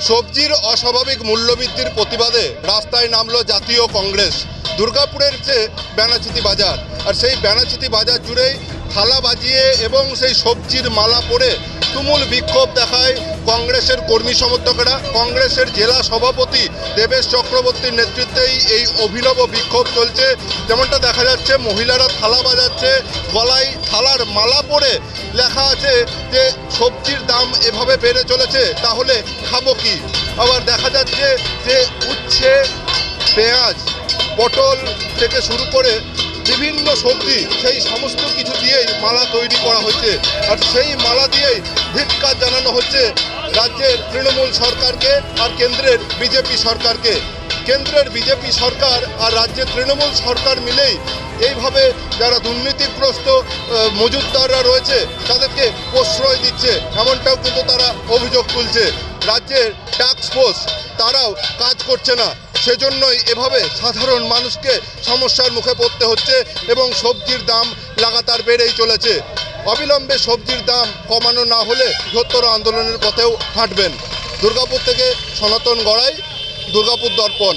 সবজির অস্বাভাবিক মূল্যবৃদ্ধির প্রতিবাদে রাস্তায় নামলো জাতীয় কংগ্রেস। দুর্গাপুরের যে ব্যানাচিতি বাজার, আর সেই ব্যানাচিতি বাজার জুড়েই থালা বাজিয়ে এবং সেই সবজির মালা পরে তুমুল বিক্ষোভ দেখায় কংগ্রেসের কর্মী সমর্থকেরা। কংগ্রেসের জেলা সভাপতি দেবেশ চক্রবর্তীর নেতৃত্বেই এই অভিনব বিক্ষোভ চলছে। যেমনটা দেখা যাচ্ছে, মহিলারা থালা বাজাচ্ছে, গলায় থালার মালা পরে লেখা আছে যে সবজির দাম এভাবে বেড়ে চলেছে, তাহলে পটল থেকে শুরু করে বিভিন্ন সবজি সেই সমস্ত কিছু দিয়েই মালা তৈরি করা হয়েছে। আর সেই মালা দিয়েই ধিক্কার জানানো হচ্ছে রাজ্যের তৃণমূল সরকারকে আর কেন্দ্রের বিজেপি সরকারকে। কেন্দ্রের বিজেপি সরকার আর রাজ্যের তৃণমূল সরকার মিলেই এইভাবে যারা দুর্নীতিগ্রস্ত আহ, মজুতদাররা রয়েছে তাদেরকে প্রশ্রয় দিচ্ছে। এমনটাও কিন্তু তারা অভিযোগ তুলছে। রাজ্যের টাস্ক ফোর্স তারাও কাজ করছে না। সেজন্যই এভাবে সাধারণ মানুষকে সমস্যার মুখে পড়তে হচ্ছে এবং সবজির দাম লাগাতার বেড়েই চলেছে। অবিলম্বে সবজির দাম কমানো না হলে বৃহত্তর আন্দোলনের পথেও হাঁটবেন। দুর্গাপুর থেকে সনাতন গড়াই, দুর্গাপুর দর্পণ।